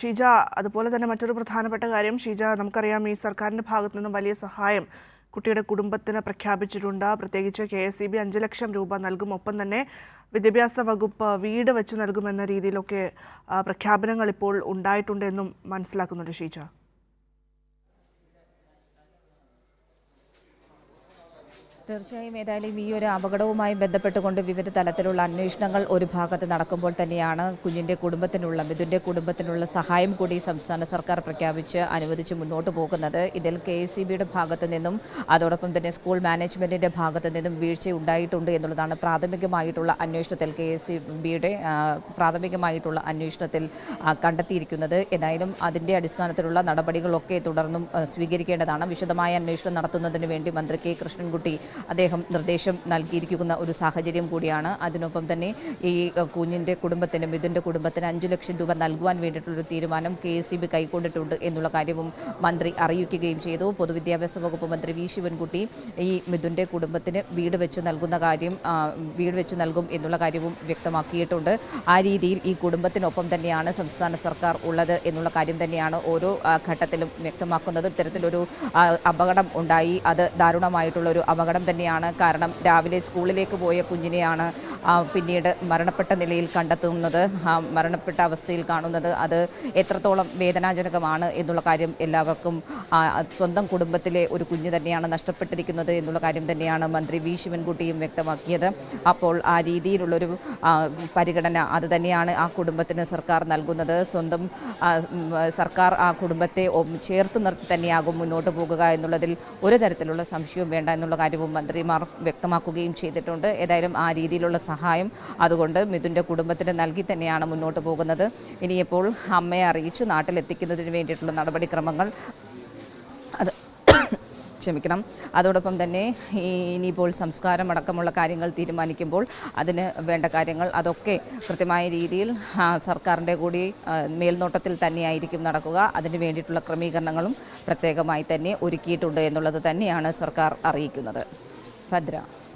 ഷീജ അതുപോലെ തന്നെ മറ്റൊരു പ്രധാനപ്പെട്ട കാര്യം ഷീജ നമുക്കറിയാം ഈ സർക്കാരിന്റെ ഭാഗത്തു നിന്നും വലിയ സഹായം കുട്ടിയുടെ കുടുംബത്തിന് പ്രഖ്യാപിച്ചിട്ടുണ്ട്. പ്രത്യേകിച്ച് കെ എസ് ഇ ബി അഞ്ച് ലക്ഷം രൂപ നൽകും. ഒപ്പം തന്നെ വിദ്യാഭ്യാസ വകുപ്പ് വീട് വെച്ച് നൽകുമെന്ന രീതിയിലൊക്കെ പ്രഖ്യാപനങ്ങൾ ഇപ്പോൾ ഉണ്ടായിട്ടുണ്ട് എന്നും മനസ്സിലാക്കുന്നുണ്ട് ഷീജ. തീർച്ചയായും ഏതായാലും ഈ ഒരു അപകടവുമായി ബന്ധപ്പെട്ടുകൊണ്ട് വിവിധ തലത്തിലുള്ള അന്വേഷണങ്ങൾ ഒരു ഭാഗത്ത് നടക്കുമ്പോൾ തന്നെയാണ് കുഞ്ഞിന്റെ കുടുംബത്തിനുള്ള മിഥുന്റെ കുടുംബത്തിനുള്ള സഹായം കൂടി സംസ്ഥാന സർക്കാർ പ്രഖ്യാപിച്ച് അനുവദിച്ച് മുന്നോട്ട് പോകുന്നത്. ഇതിൽ കെ എസ് ഭാഗത്തു നിന്നും അതോടൊപ്പം തന്നെ സ്കൂൾ മാനേജ്മെന്റിന്റെ ഭാഗത്തു നിന്നും വീഴ്ച ഉണ്ടായിട്ടുണ്ട് എന്നുള്ളതാണ് പ്രാഥമികമായിട്ടുള്ള അന്വേഷണത്തിൽ കെ എസ് പ്രാഥമികമായിട്ടുള്ള അന്വേഷണത്തിൽ കണ്ടെത്തിയിരിക്കുന്നത്. ഏതായാലും അതിന്റെ അടിസ്ഥാനത്തിലുള്ള നടപടികളൊക്കെ തുടർന്നും സ്വീകരിക്കേണ്ടതാണ്. വിശദമായ അന്വേഷണം നടത്തുന്നതിന് വേണ്ടി മന്ത്രി കെ കൃഷ്ണൻകുട്ടി അദ്ദേഹം നിർദ്ദേശം നൽകിയിരിക്കുന്ന ഒരു സാഹചര്യം കൂടിയാണ്. അതിനൊപ്പം തന്നെ ഈ കുഞ്ഞിന്റെ കുടുംബത്തിനും മിഥുന്റെ കുടുംബത്തിന് അഞ്ചു ലക്ഷം രൂപ നൽകുവാൻ വേണ്ടിയിട്ടുള്ളൊരു തീരുമാനം കെ എസ് ബി കൈക്കൊണ്ടിട്ടുണ്ട് എന്നുള്ള കാര്യവും മന്ത്രി അറിയിക്കുകയും ചെയ്തു. പൊതുവിദ്യാഭ്യാസ വകുപ്പ് മന്ത്രി വി ശിവൻകുട്ടി ഈ മിഥുന്റെ കുടുംബത്തിന് വീട് വെച്ച് നൽകുന്ന കാര്യം വീട് വെച്ച് നൽകും എന്നുള്ള കാര്യവും വ്യക്തമാക്കിയിട്ടുണ്ട്. ആ രീതിയിൽ ഈ കുടുംബത്തിനൊപ്പം തന്നെയാണ് സംസ്ഥാന സർക്കാർ ഉള്ളത് എന്നുള്ള കാര്യം തന്നെയാണ് ഓരോ ഘട്ടത്തിലും വ്യക്തമാക്കുന്നത്. ഇത്തരത്തിലൊരു അപകടം ഉണ്ടായി. അത് ദാരുണമായിട്ടുള്ള ഒരു അപകടം തന്നെയാണ് കാരണം രാവിലെ സ്കൂളിലേക്ക് പോയ കുഞ്ഞിനെയാണ് പിന്നീട് മരണപ്പെട്ട നിലയിൽ കണ്ടെത്തുന്നത്. മരണപ്പെട്ട അവസ്ഥയിൽ കാണുന്നത് അത് എത്രത്തോളം വേദനാജനകമാണ് എന്നുള്ള കാര്യം എല്ലാവർക്കും സ്വന്തം കുടുംബത്തിലെ ഒരു കുഞ്ഞ് തന്നെയാണ് നഷ്ടപ്പെട്ടിരിക്കുന്നത് എന്നുള്ള കാര്യം തന്നെയാണ് മന്ത്രി വി. ശിവൻകുട്ടിയും വ്യക്തമാക്കിയത്. അപ്പോൾ ആ രീതിയിലുള്ളൊരു പരിഗണന അത് തന്നെയാണ് ആ കുടുംബത്തിന് സർക്കാർ നൽകുന്നത്. സ്വന്തം സർക്കാർ ആ കുടുംബത്തെ ചേർത്ത് നിർത്തി തന്നെയാകും മുന്നോട്ട് പോകുക എന്നുള്ളതിൽ ഒരു തരത്തിലുള്ള സംശയവും വേണ്ട എന്നുള്ള കാര്യവും മന്ത്രിമാർ വ്യക്തമാക്കുകയും ചെയ്തിട്ടുണ്ട്. ഏതായാലും ആ രീതിയിലുള്ള സഹായം അതുകൊണ്ട് മിഥുന്റെ കുടുംബത്തിന് നൽകി തന്നെയാണ് മുന്നോട്ട് പോകുന്നത്. ഇനിയിപ്പോൾ അമ്മയെ അറിയിച്ചു നാട്ടിലെത്തിക്കുന്നതിന് വേണ്ടിയിട്ടുള്ള നടപടിക്രമങ്ങൾ അത് ക്ഷമിക്കണം. അതോടൊപ്പം തന്നെ ഈ ഇനിയിപ്പോൾ സംസ്കാരം അടക്കമുള്ള കാര്യങ്ങൾ തീരുമാനിക്കുമ്പോൾ അതിന് വേണ്ട കാര്യങ്ങൾ അതൊക്കെ കൃത്യമായ രീതിയിൽ സർക്കാരിന്റെ കൂടി മേൽനോട്ടത്തിൽ തന്നെയായിരിക്കും നടക്കുക. അതിന് വേണ്ടിയിട്ടുള്ള ക്രമീകരണങ്ങളും പ്രത്യേകമായി തന്നെ ഒരുക്കിയിട്ടുണ്ട് എന്നുള്ളത് തന്നെയാണ് സർക്കാർ അറിയിക്കുന്നത്. ഭദ്ര.